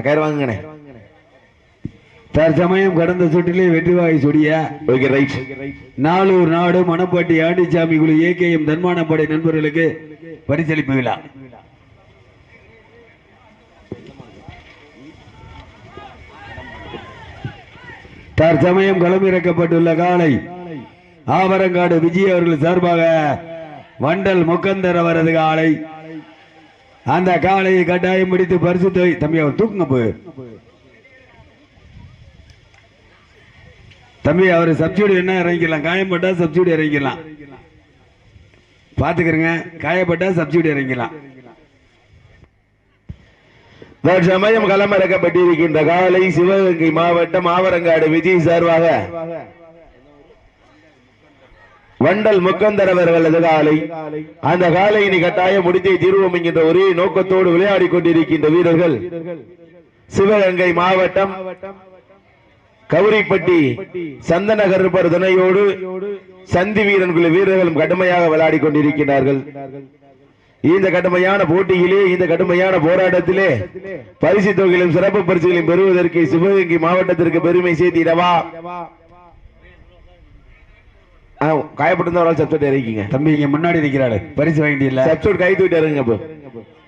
கயிறு வாங்குங்கண்ணே. தற்சமயம் கடந்த சுற்றிலே வெற்றி வாகை சுடிய ஓகே ரைட். நாடு மணப்பாட்டி ஆண்டிச்சாமி குழு ஏகேஎம் தன்மானப்படை நண்பர்களுக்கு பரிசளிப்பு விழா. தற்சமயம் களமிறக்கப்பட்டுள்ள காலை ஆவரங்காடு விஜய் அவர்கள் சார்பாக வண்டல் முக்கந்தர் அவரது காலை. அந்த காலையை கட்டாயம் முடித்து பரிசு தொகை தம்பி அவர் தூக்குங்க போய். தம்பி அவர் சப்சிடி என்ன இறங்கிக்கலாம் காயப்பட்டா சப்சிடி இறங்கிக்கலாம் பாத்துக்கிறங்க காயப்பட்டா சப்சிடி இறங்கிக்கலாம் தற்சமயம் களமிறக்கப்பட்டிருக்கின்ற காலை சிவகங்கை மாவட்டம் ஆவரங்காடு விஜய் சார்பாக வண்டல் முக்கந்தர் அவர்களது காலை. அந்த காலை இனி கட்டாயம் முடித்தே தீர்வோம் என்கின்ற ஒரே நோக்கத்தோடு விளையாடி கொண்டிருக்கின்ற வீரர்கள். சிவகங்கை மாவட்டம் கௌரிப்பட்டி சந்தன கருப்பர் துணையோடு சந்தி வீரன் குழு வீரர்களும் கடுமையாக விளையாடி கொண்டிருக்கிறார்கள். இந்த கடுமையான போட்டியிலே இந்த கடுமையான போராட்டத்திலே பரிசு தொகையிலும் சிறப்பு பரிசுகளையும் பெறுவதற்கு சிவகங்கை மாவட்டத்திற்கு பெருமை சேர்த்திடவா? ஆ, காயப்பட்டிருந்தவரால் சப்செட் இறக்கிங்க. தம்பி இங்க முன்னாடி நிக்கிறாரு பரிசு வாங்கிட்டு இல்ல. சப்செட் கை தூக்கிட்டு இறங்குங்க இப்போ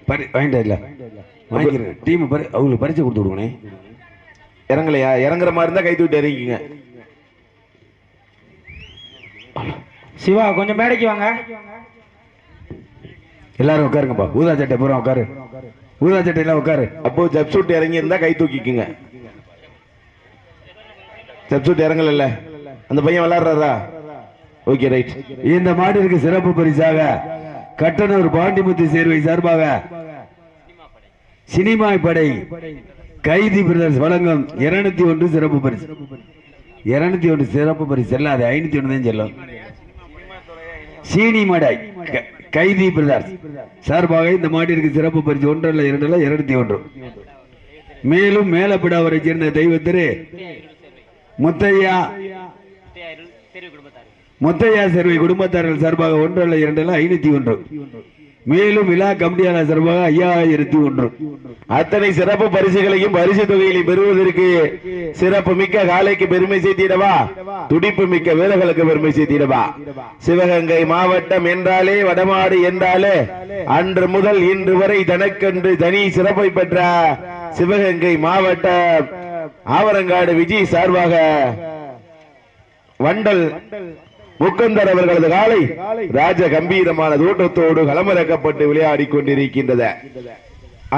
பரி வாங்கிட்டு இல்ல வாங்கிக்கிறேன். டீம் பரி அவங்களுக்கு பரிசு கொடுத்து விடுங்கண்ணே. இறங்கலையா? இறங்குற மாதிரி இருந்தா கை தூக்கிட்டு இறங்கிங்க. சிவா கொஞ்சம் மேடைக்கு வாங்க. எல்லாரும் உட்காருங்கப்பா. ஊதா சட்டை பூரா உட்காரு. ஊதா சட்டையெல்லாம் உட்காரு. அப்போ ஜப்சூட் இறங்கி இருந்தா கை தூக்கிக்குங்க. ஜப்சூட் இறங்கல அந்த பையன் விளையாடுறாரா? ஓகே ரைட் இந்த மாட்டிற்கு சிறப்பு பரிசாக கட்டணூர் பாண்டிமுத்து சேர்வை சார்பாக சினிமா படை கைதி பிரதர்ஸ் வழங்கும் இருநூத்தி ஒன்று சிறப்பு பரிசு. இருநூத்தி ஒன்று சிறப்பு பரிசு. செல்லாது ஐநூத்தி ஒன்று தான் செல்லும். சீனி மடை கைதி பிரதர்ஸ் சார்பாக இந்த மாட்டிற்கு சிறப்பு பரிசு. ஒன்று அல்ல இரண்டு அல்ல இருநூத்தி ஒன்று. மேலும் மேலப்பிடாவரை சேர்ந்த தெய்வத்திரு முத்தையா முத்தையா சர்வை குடும்பத்தார்கள் சார்பாக ஒன்று அல்ல இரண்டு ஐநூத்தி ஒன்று. மேலும் விழா கமிட்டியாளர் சார்பாக ஐயாயிரத்தி ஒன்று. அத்தனை சிறப்பு பரிசுகளையும் பரிசு தொகையிலையும் பெறுவதற்கு சிறப்பு மிக்க காலைக்கு பெருமை சேர்த்திடவா? துடிப்பு மிக்க வீரர்களுக்கு பெருமை சேர்த்திடவா? சிவகங்கை மாவட்டம் என்றாலே வடமாடு என்றாலே அன்று முதல் இன்று வரை தனக்கென்று தனி சிறப்பை பெற்ற சிவகங்கை மாவட்டம் ஆவரங்காடு விஜய் சார்பாக வண்டல் முக்கந்தர் அவர்களது காலை ராஜ கம்பீரமான தோட்டத்தோடு களமிறக்கப்பட்டு விளையாடி கொண்டிருக்கின்றது.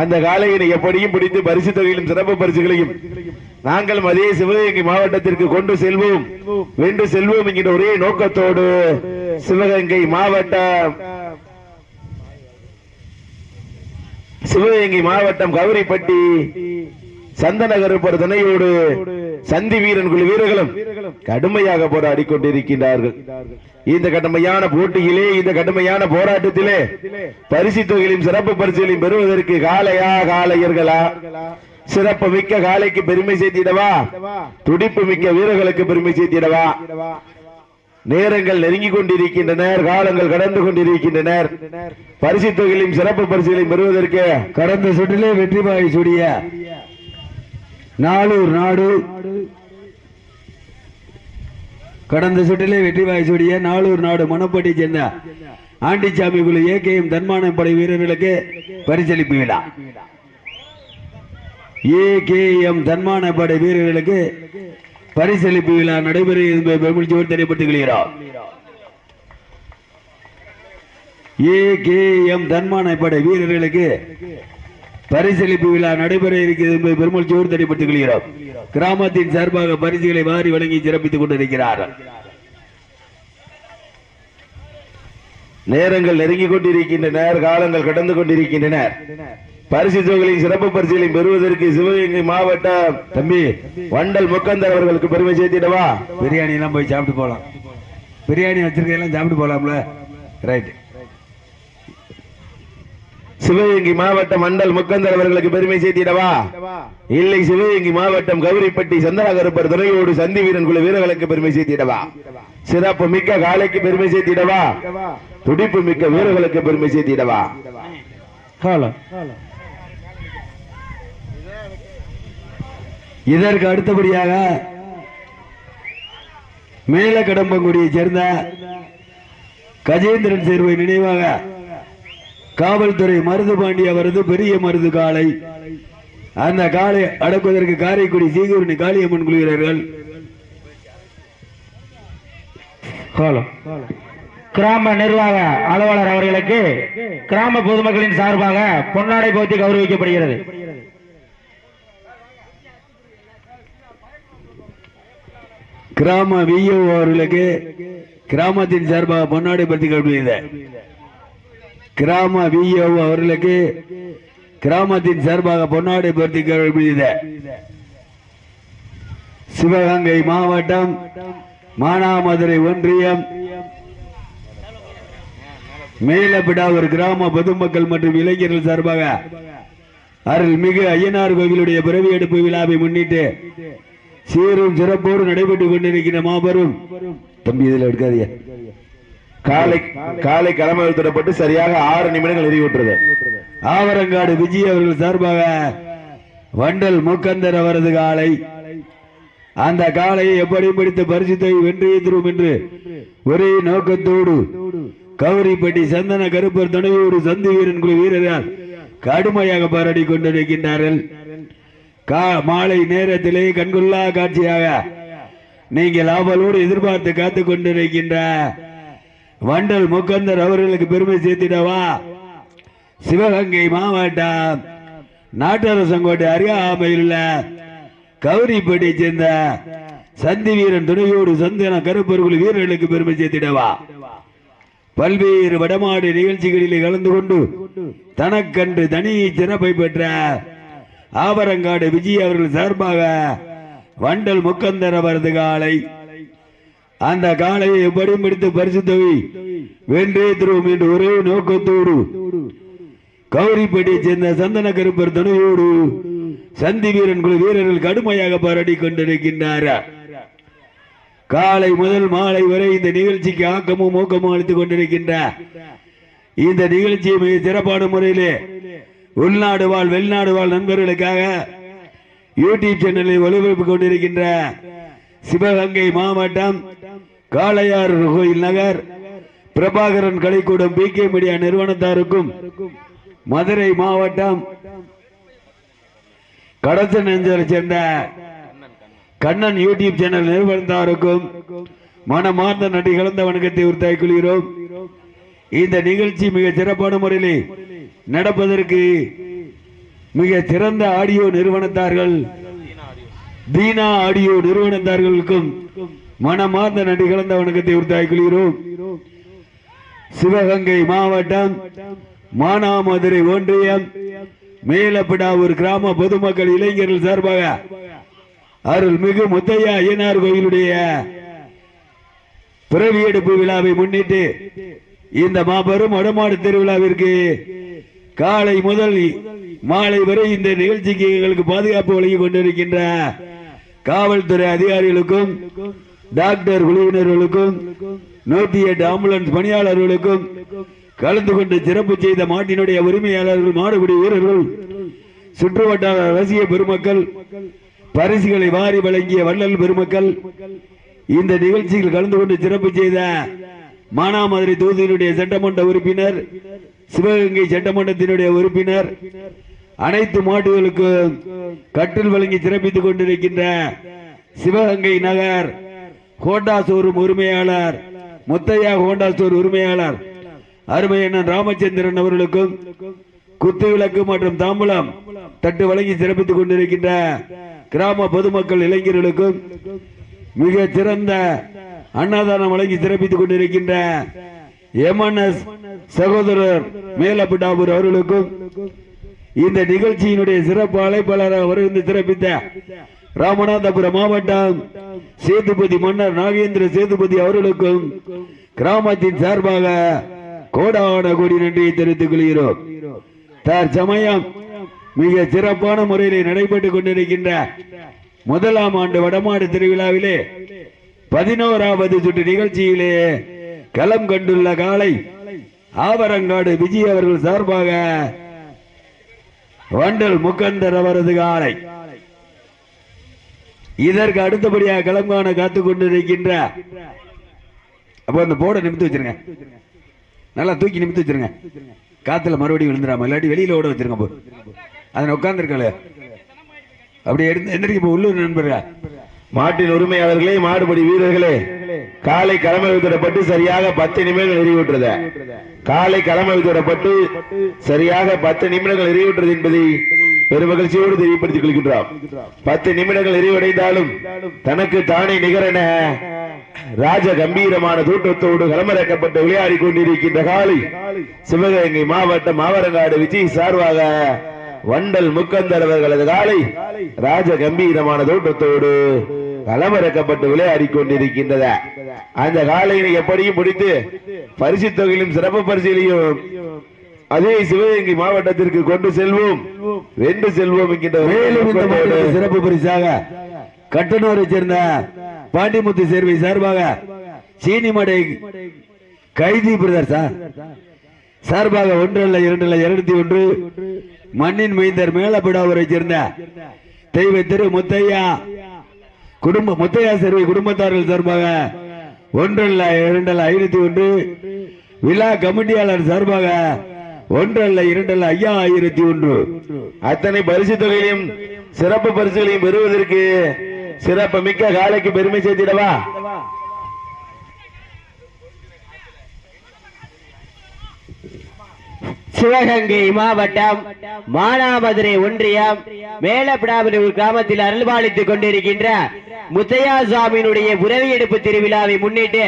அந்த காலையினை எப்படியும் பிடித்து பரிசு தொகையிலும் சிறப்பு பரிசுகளையும் நாங்களும் அதே சிவகங்கை மாவட்டத்திற்கு கொண்டு செல்வோம். வென்று செல்வோம் என்கிற ஒரே நோக்கத்தோடு சிவகங்கை மாவட்டம் சிவகங்கை மாவட்டம் கௌரிப்பட்டி சந்தன கருப்பர் துணையோடு சந்தி வீரன் குழு வீரர்களும் கடுமையாக போராடி கொண்டிருக்கின்றார்கள். இந்த கடுமையான போட்டியிலே இந்த கடுமையான போராட்டத்திலே பரிசு தொகையிலும் சிறப்பு பரிசுகளையும் பெறுவதற்கு காளையா காளையர்களா? சிறப்பு மிக்க காளைக்கு பெருமை சேர்த்திடவா? துடிப்பு மிக்க வீரர்களுக்கு பெருமை சேர்த்திடவா? நேரங்கள் நெருங்கி கொண்டிருக்கின்றனர் காலங்கள் கடந்து கொண்டிருக்கின்றனர் பரிசு தொகையிலும் சிறப்பு பரிசுகளையும் பெறுவதற்கு கடந்த சுற்றிலே வெற்றி பாய் சுடிய நாளூர் நாடு கடந்த சுற்றிலே வெற்றி பாய் நாளூர் நாடு மணப்பட்டி சேர்ந்த ஆண்டிச்சாமி குழு ஏகேஎம் தன்மான படை வீரர்களுக்கு பரிசளிப்பு விழா. ஏகேஎம் தன்மான படை வீரர்களுக்கு பரிசளிப்பு விழா நடைபெறும் என்பதை பெருமிழ்ச்சியோடு தெரியப்பட்டுக் கொள்கிறார் ஏகேஎம் தன்மான படை வீரர்களுக்கு பரிசளிப்பு விழா நடைபெற இருக்கிறது என்பதை பெருமொழியோடு தெரியப்பட்டுக் கொள்கிறார் கிராமத்தின் சார்பாக பரிசுகளை வாரி வழங்கி சிறப்பித்துக் கொண்டிருக்கிறார்கள் நேரங்கள் நெருங்கி கொண்டிருக்கின்றனர் காலங்கள் கடந்து கொண்டிருக்கின்றனர் பரிசு தொகைகளின் சிறப்பு பரிசுகளையும் பெறுவதற்கு சிவகங்கை மாவட்டம் தம்பி வண்டல் முக்கந்தர் அவர்களுக்கு பெருமை சேர்த்திடவா? பிரியாணி எல்லாம் போய் சாப்பிட்டு போலாம். பிரியாணி வச்சிருக்கெல்லாம் சாப்பிட்டு போலாம்ல. ரைட் சிவகங்கை மாவட்டம் மண்டல் முக்கந்தர் அவர்களுக்கு பெருமை சேர்த்திடவா? இல்லை சிவகங்கை மாவட்டம் கௌரிப்பட்டி சந்தனகருப்பர் துணையோடு சந்தி வீரன் குழு வீரர்களுக்கு பெருமை சேர்த்திடவா? சிறப்பு மிக்க காலைக்கு பெருமை சேர்த்திடவா? துடிப்பு மிக்க வீரர்களுக்கு பெருமை சேர்த்திடவா? ஹலோ இதற்கு அடுத்தபடியாக மேலக்கடம்பங்குடியைச் சேர்ந்த கஜேந்திரன் சேர்வை நினைவாக காவல்துறை மருதுபாண்டி அவரது பெரிய மருது காலை அந்த காலை அடக்குவதற்கு காரைக்குடி சீகூரணி காளியம்மன் குழுகிறார்கள் ஹலோ கிராம நிர்வாக அலுவலர் அவர்களுக்கு கிராம பொதுமக்களின் சார்பாக பொன்னாடை போத்தி கௌரவிக்கப்படுகிறது. கிராம விஓ அவர்களுக்கு கிராமத்தின் சார்பாக பொன்னாடை பற்றி கல்வியது கிராம விஓ அவர்களுக்கு கிராமத்தின் சார்பாக பொன்னாடை பொருத்தி மீத சிவகங்கை மாவட்டம் மானாமதுரை ஒன்றியம் மேலப்பிடா ஒரு கிராம பொதுமக்கள் மற்றும் இளைஞர்கள் சார்பாக அருள்மிகு ஐயனார் கோவிலுடைய பிறவி எடுப்பு விழாவை முன்னிட்டு சீரும் சிறப்போடு நடைபெற்றுக் கொண்டிருக்கிற மாபெரும். தம்பி இதில் எடுக்காதீங்க. காலை காலை களமில் தொடப்பட்டு சரியாக ஆறு நிமிடங்கள் எரிவிட்டது ஆவரங்காடு விஜய் அவர்கள் சார்பாக வண்டல் முக்கந்தர் அவரது காலை. அந்த காலையை எப்படி பிடித்து பரிசுத்தை வென்றியே தரும் என்று ஒரே நோக்கத்தோடு கௌரிப்பட்டி சந்தன கருப்பர் துணையோடு சந்தி வீரன் குழு வீரர்கள் கடுமையாக பாராடி கொண்டிருக்கின்றார்கள். கா- மாலை நேரத்திலே கண்கொள்ளா காட்சியாக நீங்கள் ஆவலோடு எதிர்பார்த்து காத்துக் கொண்டிருக்கின்ற வண்டல் முக்கந்தர் அவர்களுக்கு பெருமை சேர்த்திடவா? சிவகங்கை மாவட்டம் நாட்டரசங்கோட்டை அருகாமையில் உள்ள கௌரிப்பட்டியை சேர்ந்த சந்தி வீரன் துணையோடு சந்தன கருப்பர்கள் வீரர்களுக்கு பெருமை சேர்த்திடவா? பல்வேறு வடமாடு நிகழ்ச்சிகளில் கலந்து கொண்டு தனக்கன்று தனி சிறப்பை பெற்ற ஆவரங்காடு விஜய் அவர்கள் சார்பாக வண்டல் முக்கந்தர் அவரது காலை அந்த காளையை எப்படி முடித்து பரிசு வென்றே தருவோம் என்று ஒரே நோக்கத்தோடு. கௌரிப்பட்டியை சேர்ந்த சந்தன கருப்பர் துணையோடு சந்தி வீரன் குழு வீரர்கள் கடுமையாக பாராட்டி கொண்டிருக்கின்றார். காலை முதல் மாலை வரை இந்த நிகழ்ச்சிக்கு ஆக்கமும் ஊக்கமும் அளித்துக் கொண்டிருக்கின்ற. இந்த நிகழ்ச்சியை மிக சிறப்பான முறையிலே உள்நாடு வாழ் வெளிநாடு வாழ் நண்பர்களுக்காக யூடியூப் சேனலில் ஒளிபரப்பு கொண்டிருக்கின்ற. சிவகங்கை மாவட்டம் காளையார் கோயில் நகர். பிரபாகரன் கலைக்கூடம் பி கே மீடியா நிறுவனத்தாருக்கும். மதுரை மாவட்டம் கடத்த நெஞ்சரை சேர்ந்த கண்ணன் யூடியூப் சேனல் நிறுவனத்தாருக்கும் மனமார்ந்த நடி கலந்த வணக்கத்தை உறுத்தாய் கொள்கிறோம். இந்த நிகழ்ச்சி மிக சிறப்பான முறையில் நடப்பதற்கு மிக சிறந்த ஆடியோ நிறுவனத்தார்கள் தீனா ஆடியோ நிறுவனத்தார்களுக்கும் மனமார்ந்த நன்றி கலந்த வணக்கத்தை உறுத்தாய் கொள்கிறோம். சிவகங்கை மாவட்டம் மானாமதுரை ஒன்றியம் மேலப்பிடாவூர் கிராம பொதுமக்கள் இளைஞர்கள் சார்பாக அருள்மிகு முத்தையா ஐயனார் கோயிலுடைய பிறவி எடுப்பு விழாவை முன்னிட்டு இந்த மாபெரும் வடமாடு திருவிழாவிற்கு காலை முதல் மாலை வரை இந்த நிகழ்ச்சிக்கு எங்களுக்கு பாதுகாப்பு வழங்கி கொண்டிருக்கின்ற காவல்துறை அதிகாரிகளுக்கும் டாக்டர் குழுவினர்களுக்கும் நூத்தி எட்டு ஆம்புலன்ஸ் பணியாளர்களுக்கும் கலந்து கொண்டு சிறப்பு செய்த மாட்டினுடைய உரிமையாளர்கள் மாடுபிடி வீரர்கள் சுற்றுவட்டார ரசிக பெருமக்கள் பரிசுகளை வாரி வழங்கிய வள்ளல் பெருமக்கள் இந்த நிகழ்ச்சியில் கலந்து கொண்டு சிறப்பு செய்த மானாமதுரை தொகுதியினுடைய சட்டமன்ற உறுப்பினர் சிவகங்கை சட்டமன்றத்தினுடைய உறுப்பினர் அனைத்து மாட்டுகளுக்கும் கட்டில் வழங்கி சிறப்பித்துக் கொண்டிருக்கின்ற சிவகங்கை நகர் ஹோண்டா ஷோரூம் உரிமையாளர் முத்தையா ஹோண்டா ஸ்டோர் உரிமையாளர். அருமை அண்ணன் ராமச்சந்திரன் அவர்களுக்கும் குத்து விளக்கு மற்றும் தாம்பூலம் தட்டு வழங்கி சிறப்பித்துக் கொண்டிருக்கின்ற கிராம பொதுமக்கள் இளைஞர்களுக்கும் மிக சிறந்த அன்னதானம் வழங்கி சிறப்பித்துக் கொண்டிருக்கின்ற எம்என்எஸ் சகோதரர் மேலப்பிட்டாபூர் அவர்களுக்கும் இந்த நிகழ்ச்சியினுடைய சிறப்பு அழைப்பாளராக வருகின்ற சிறப்பித்த ராமநாதபுரம் மாவட்டம் சேதுபதி மன்னர் நாகேந்திர சேதுபதி அவர்களுக்கும் கிராமத்தின் சார்பாக கோடான கோடி நன்றியை தெரிவித்துக் கொள்கிறோம். தற்சமயம் மிக சிறப்பான முறையிலே நடைபெற்றுக் கொண்டிருக்கின்ற முதலாம் ஆண்டு வடமாடு திருவிழாவிலே பதினோராவது சுற்று நிகழ்ச்சியிலே களம் கண்டுள்ள காலை ஆவரங்காடு விஜய் அவர்கள் சார்பாக வண்டல் முக்கந்தர் அவரது காலை இதற்கு அடுத்தபடியாக கிளம்பான காத்து கொண்டிருக்கின்ற அப்போ அந்த போர்டை நிமித்து வச்சிருங்க. நல்லா தூக்கி நிமித்து வச்சிருங்க. காத்துல மறுபடியும் விழுந்துடாம இல்லாட்டி வெளியில ஓட வச்சிருங்க போ. அதனை உட்கார்ந்துருக்கல அப்படி எடுத்து எந்திரிக்க போ உள்ளூர் நண்பர்களா. மாட்டின் உரிமையாளர்களே மாடுபடி வீரர்களே. காலை கடமை விதிடப்பட்டு சரியாக பத்து நிமிடங்கள் நிறைவுற்றது காலை கடமை விதிடப்பட்டு சரியாக பத்து நிமிடங்கள் நிறைவுற்றது என்பதை பெருமகிழ்ச்சியோடு தெரியப்படுத்திக் கொள்கின்றோம் பத்து நிமிடங்கள் நிறைவடைந்தாலும் தனக்கு தானே நிகரென ராஜ கம்பீரமான தூட்டத்தோடு களமிறக்கப்பட்டு விளையாடி கொண்டிருக்கின்ற காலை சிவகங்கை மாவட்டம் மாவரங்காடு விஜய் சார்பாக வண்டல் முக்கந்தர் அவர்களது காலை ராஜ கம்பீரமான தோட்டத்தோடு களமிறக்கப்பட்டு விளையாடி கொண்டிருக்கின்றது அந்த காலையினை எப்படியும் முடித்து பரிசு தொகையிலும் சிறப்பு பரிசிலையும் அதே சிவகங்கை மாவட்டத்திற்கு கொண்டு செல்வோம். வென்று செல்வோம் என்கின்ற சிறப்பு பரிசாக கட்டணூரை சேர்ந்த பாண்டிமுத்து சேர்வை சார்பாக சீனிமடை கைதி பிரதர் சார். சார்பாக ஒன்று அல்ல இரண்டு அல்ல இருநூத்தி ஒன்று மண்ணின் மைந்தர் மேலப்பிடாவரை சேர்ந்த தெய்வ திரு முத்தையா குடும்ப முத்தையா சேர்வை குடும்பத்தார்கள் சார்பாக ஒன்றல்ல இரண்டல்ல ஐநூத்தி ஒன்று விழா கமிட்டியாளர் சார்பாக ஒன்றல்ல இரண்டல்ல ஐயா ஆயிரத்தி ஒன்று. அத்தனை பரிசு தொகையிலும் சிறப்பு பரிசுகளையும் பெறுவதற்கு சிறப்பு மிக்க காலைக்கு பெருமை சேர்த்திடவா? சிவகங்கை மாவட்டம் மானாமதுரை ஒன்றியம் மேலப்பிடாபுரி கிராமத்தில் அருள்பாலித்துக் கொண்டிருக்கின்ற முத்தையா சாமியினுடைய உறவி எடுப்பு திருவிழாவை முன்னிட்டு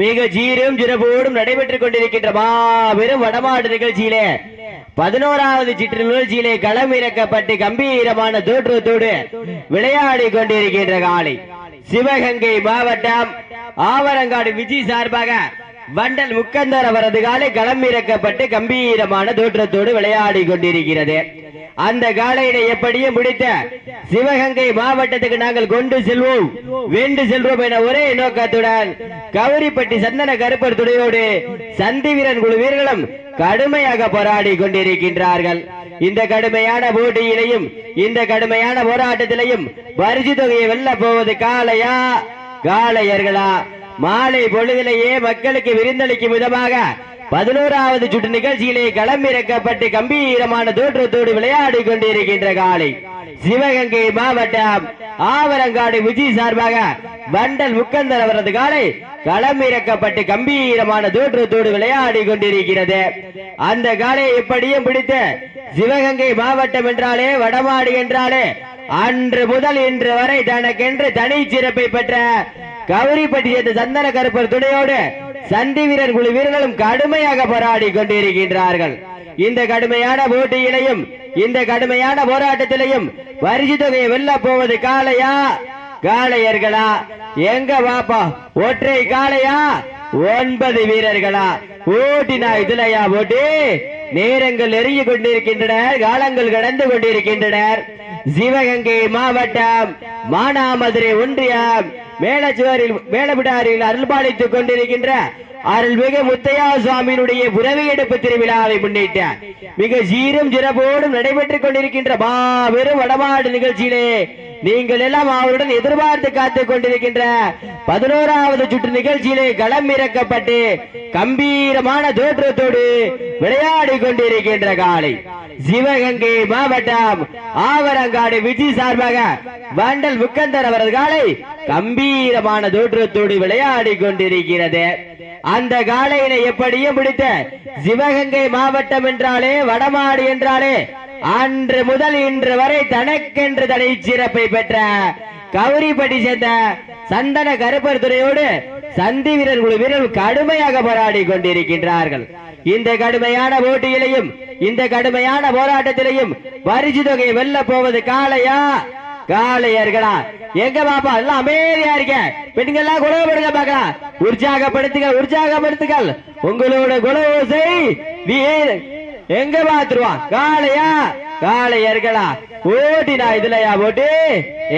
மிக ஜீரும் ஜிரபோடும் நடைபெற்றுக் கொண்டிருக்கின்ற மாபெரும் வடமாடு நிகழ்ச்சியிலே பதினோராவது சிற்று நிகழ்ச்சியிலே களம் இறக்கப்பட்டு கம்பீரமான தோற்றத்தோடு விளையாடி கொண்டிருக்கின்ற காலை சிவகங்கை மாவட்டம் ஆவரங்காடு விஜய் சார்பாக வண்டல் முக்கந்தர் அவரது காலை களம் இறக்கப்பட்டு கம்பீரமான தோற்றத்தோடு விளையாடி கொண்டிருக்கிறது. அந்த காலையினை எப்படியும் முடித்த சிவகங்கை மாவட்டத்துக்கு நாங்கள் கொண்டு செல்வோம். வேண்டு செல்வோம் என ஒரே நோக்கத்துடன் கௌரிப்பட்டி சந்தன கருப்பர் துணையோடு சந்தி வீரன் குழு வீரர்களும் கடுமையாக போராடி கொண்டிருக்கின்றார்கள். இந்த கடுமையான போட்டியிலையும் இந்த கடுமையான போராட்டத்திலையும் பரிசு தொகையை வெல்ல போவது காளையா? காளையர்களா? மாலை பொழுதிலேயே மக்களுக்கு விருந்தளிக்கும் விதமாக பதினோராவது சுற்று நிகழ்ச்சியிலே களமிறக்கப்பட்டு கம்பீரமான தோற்றத்தோடு விளையாடி கொண்டிருக்கின்ற காலை சிவகங்கை மாவட்டம் ஆவரங்காடு விஜய் சார்பாக வண்டல் முக்கந்தர் அவரது காலை களமிறக்கப்பட்டு கம்பீரமான தோற்றத்தோடு விளையாடி கொண்டிருக்கிறது. அந்த காலை எப்படியும் பிடித்து சிவகங்கை மாவட்டம் என்றாலே வடமாடு என்றாலே அன்று முதல் இன்று வரை தனக்கென்று தனி சிறப்பை பெற்ற கௌரிப்பட்டி சேர்ந்த சந்தன கருப்பர் துணையோடு சண்டி வீரர் குழு வீரர்களும் கடுமையாக போராடி கொண்டிருக்கின்றார்கள். இந்த கடுமையான போட்டியிலையும் இந்த கடுமையான போராட்டத்திலையும் வரிசை தொகையை வெல்ல போவது காளையா? காளையர்களா? எங்க வாப்பா ஒற்றை காளையா? ஒன்பது வீரர்களா? ஓட்டினா இதுலயா போட்டி? நேரங்கள் நெருங்கி கொண்டிருக்கின்றனர் காலங்கள் கடந்து கொண்டிருக்கின்றனர். சிவகங்கை மாவட்டம் மானாமதுரை ஒன்றியம் மேலச்சுவரில் மேலபிடாரில் அருள்பாலித்துக் கொண்டிருக்கின்ற அருள்மிகு முத்தையா சுவாமியினுடைய புறவி எடுப்பு திருவிழாவை முன்னிட்டு மிக சீரும் சிறப்போடும் நடைபெற்றுக் கொண்டிருக்கின்ற மாபெரும் வடமாடு நிகழ்ச்சியிலே நீங்கள் எல்லாம் அவருடன் எதிர்பார்த்து காத்துக் கொண்டிருக்கின்ற பதினோராவது சுற்று நிகழ்ச்சியிலே களம் இறக்கப்பட்டு கம்பீரமான தோற்றத்தோடு விளையாடி கொண்டிருக்கின்ற காலை. சிவகங்கை மாவட்டம் ஆவரங்காடு விஜய் சார்பாக வண்டல் முக்கந்தர் அவரது காலை கம்பீரமான தோற்றத்தோடு விளையாடி கொண்டிருக்கிறது. அந்த காலையினை எப்படியும் பிடித்த சிவகங்கை மாவட்டம் என்றாலே வடமாடு என்றாலே அன்று முதல் இன்று வரை தனக்கென்று தனி சிறப்பை பெற்ற கௌரிப்பட்டி சேர்ந்த சந்தன கருப்பர் துறையோடு சந்தி வீரர் குழு வீரர்கள் கடுமையாக போராடி கொண்டிருக்கின்றார்கள். இந்த கடுமையான போட்டியிலையும் இந்த கடுமையான போராட்டத்திலையும் பரிசு தொகை வெல்ல போவது காளையா? காளையர்களா? எங்க பாப்பா? எல்லாம் அமைதியா இருக்க. பெண்கள் எல்லாம் குலவப்படுங்க பாக்கலாம் உற்சாகப்படுத்துங்கள் உற்சாகப்படுத்துங்கள். உங்களோட குலவோசை வீர் எங்க பாத்துருவான் காளையா? காளையர்களா? ஓட்டினா இதுலயா போட்டு?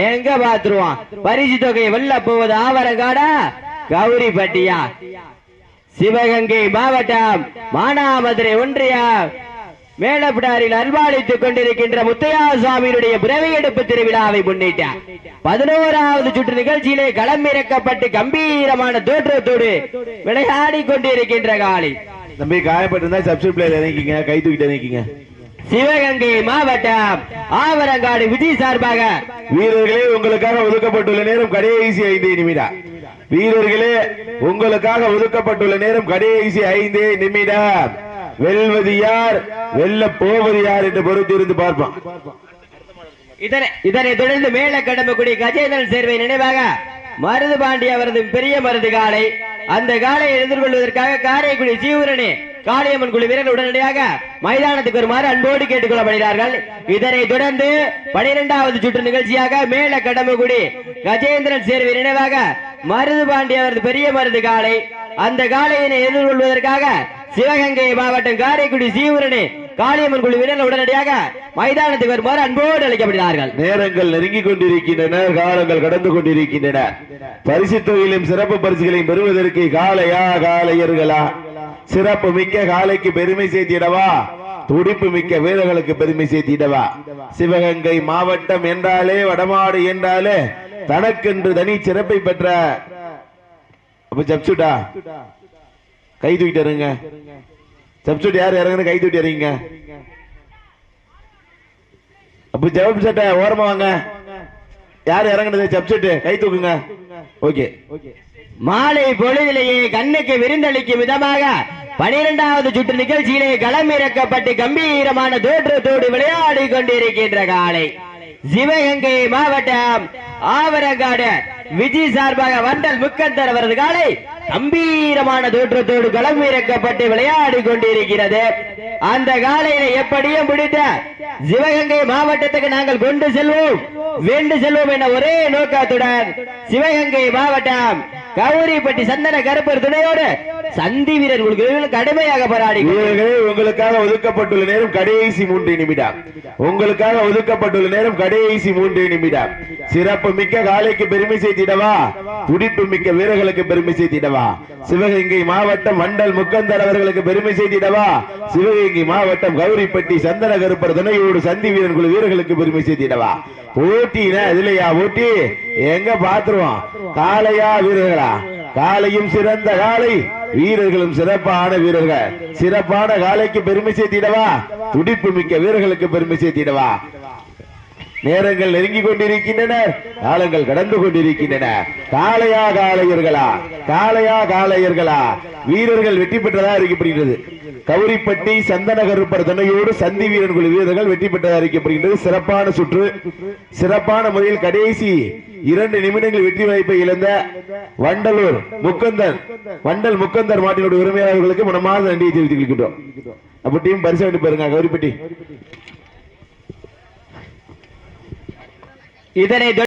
எங்க பாத்துருவான் பரிசு தொகையை வெல்ல போவது ஆவரங்காடா? கௌரி பட்டியா? சிவகங்கை மாவட்டம் மானாமதுரை ஒன்றியம். மேலப்பிடாரில் அல்வாளித்துக் கொண்டிருக்கின்ற முத்தையா சுவாமியினுடைய பிறவி எடுப்பு திருவிழாவை முன்னிட்டு பதினோராவது சுற்று நிகழ்ச்சியிலே களமிறக்கப்பட்டு கம்பீரமான தோற்றத்தோடு விளையாடி கொண்டிருக்கின்ற காளி. தம்பி காயப்பட்டிருந்தா பிளேயர் இறங்கிங்க கை தூக்கிட்டு இறங்கிங்க சிவகங்கை மாவட்டம் ஆவரங்காடு விஜய் சார்பாக வீரர்களே உங்களுக்காக ஒதுக்கப்பட்டுள்ள நேரம் கடைசி ஐந்து நிமிடம். வீரர்களே உங்களுக்காக ஒதுக்கப்பட்டுள்ள நேரம் கடைசி ஐந்து நிமிடம். வெல்வது யார்? வெல்ல போவது யார் என்று பொறுத்திருந்து பார்ப்போம். இதனை இதனை தொடர்ந்து மேல கடம்பக்குடி கஜேந்திரன் சேர்வை நினைவாக மருது பாண்டி அவரது பெரிய மருது காலை அந்த காலை எதிர்கொள்வதற்காக காரைக்குடி சீவரனே காளியம்மன் குழு வீரர் உடனடியாக மைதானத்துக்கு வருமாறு அன்போடு கேட்டுக்கொள்ளப்படுகிறார்கள் இதனை தொடர்ந்து பனிரெண்டாவது சுற்று நிகழ்ச்சியாக மேல கடம்பக்குடி கஜேந்திரன் சேர்வை நினைவாக மருது பாண்டி அவரது பெரிய மருது காலை அந்த காளையினை எதிர்கொள்வதற்காக சிவகங்கை மாவட்டம் காரைக்குடி சீவரனே காளியம்மன் குழு வீரர்கள் உடனடியாக மைதானத்துக்கு வருமாறு அன்போடு அழைக்கப்படுகிறார்கள். நேரங்கள் நெருங்கிக் கொண்டிருக்கின்றன காலங்கள் கடந்து கொண்டிருக்கின்றன. பரிசு தொகையிலும் சிறப்பு பரிசுகளையும் பெறுவதற்கு காலையா காலையர்களா சிறப்பு மிக்க காலைக்கு பெருமை சேர்த்திடவா? துடிப்பு மிக்க வீரர்களுக்கு பெருமை சேர்த்திடவா? சிவகங்கை மாவட்டம் என்றாலே வடமாடு என்றாலே தனக்கென்று தனி சிறப்பை பெற்ற அப்ப ஜப்சுட்டா? கை தூக்கிட்டு இருங்க சப்ஸ்டியூட் யார் இறங்குன்னு கை தூக்கிட்டு இறங்க அப்ப ஜவாப் சட்டை ஓரமா வாங்க. யார் இறங்குனது? சப்ஸ்டியூட் கை தூக்குங்க. ஓகே. மாலை பொழுதிலேயே கண்ணுக்கு விருந்தளிக்கும் விதமாக பனிரெண்டாவது சுற்று நிகழ்ச்சியிலே களமிறக்கப்பட்டு கம்பீரமான தோற்றத்தோடு விளையாடி கொண்டிருக்கின்ற காலை. சிவகங்கை மாவட்டம் ஆவரங்காடு விஜய் சார்பாக வண்டல் முக்கந்தர் அவரது காலை கம்பீரமான தோற்றத்தோடு களம் இறக்கப்பட்டு விளையாடி கொண்டிருக்கிறது. அந்த காலையில எப்படியும் பிடித்த சிவகங்கை மாவட்டத்துக்கு நாங்கள் கொண்டு செல்வோம். வேண்டு செல்வோம் என ஒரே நோக்கத்துடன் சிவகங்கை மாவட்டம் கௌரிப்பட்டி சந்தன கருப்பர் துணையோடு சந்தி வீரர் குழுக்கள் கடுமையாக போராடி வீரர்களே உங்களுக்காக ஒதுக்கப்பட்டுள்ள நேரம் கடைசி மூன்று நிமிடம். உங்களுக்காக ஒதுக்கப்பட்டுள்ள நேரம் கடைசி மூன்று நிமிடம். சிறப்பு மிக்க காலைக்கு பெருமை சேர்த்திடவா? துடிப்பு மிக்க வீரர்களுக்கு பெருமை சேர்த்திடவா? சிவகங்கை மாவட்டம் மண்டல் முக்கந்தர் அவர்களுக்கு பெருமை சேர்த்திடவா? சிவகங்கை மாவட்டம் கௌரிப்பட்டி சந்தன கருப்பர் துணையோடு சந்தி வீரன் குழு வீரர்களுக்கு பெருமை சேர்த்திடவா? ஓட்டினா இதுலயா ஊட்டி எங்க பாத்துருவோம்? காளையா வீரர்களா? காலையும் சிறந்த காலை வீரர்களும் சிறப்பான வீரர்கள். சிறப்பான காலைக்கு பெருமை சேர்த்திடவா? துடிப்பு மிக்க வீரர்களுக்கு பெருமை சேர்த்திடவா? நேரங்கள் நெருங்கிக் கொண்டிருக்கின்றன காலங்கள் கடந்து கொண்டிருக்கின்றன. காளையா காளையர்களா? காளையா காளையர்களா? வீரர்கள் வெற்றி பெற்றதா இருக்கப்படுகிறது கௌரிப்பட்டி சந்தன கருப்பர் துணையோடு சந்தி வீரன் குழு வீரர்கள் வெற்றி பெற்றதா அறிக்கப்படுகின்றது சிறப்பான சுற்று. சிறப்பான முறையில் கடைசி இரண்டு நிமிடங்கள் வெற்றி வாய்ப்பை இழந்த வண்டலூர் முக்கந்தன் வண்டல் முக்கந்தர் மாட்டினுடைய உரிமையாளர்களுக்கு மனமார்ந்த நன்றியை தெரிவித்துக் கொள்கின்றோம் அப்ப டீம் பரிசு வேண்டி பாருங்க கௌரிப்பட்டி. இதனை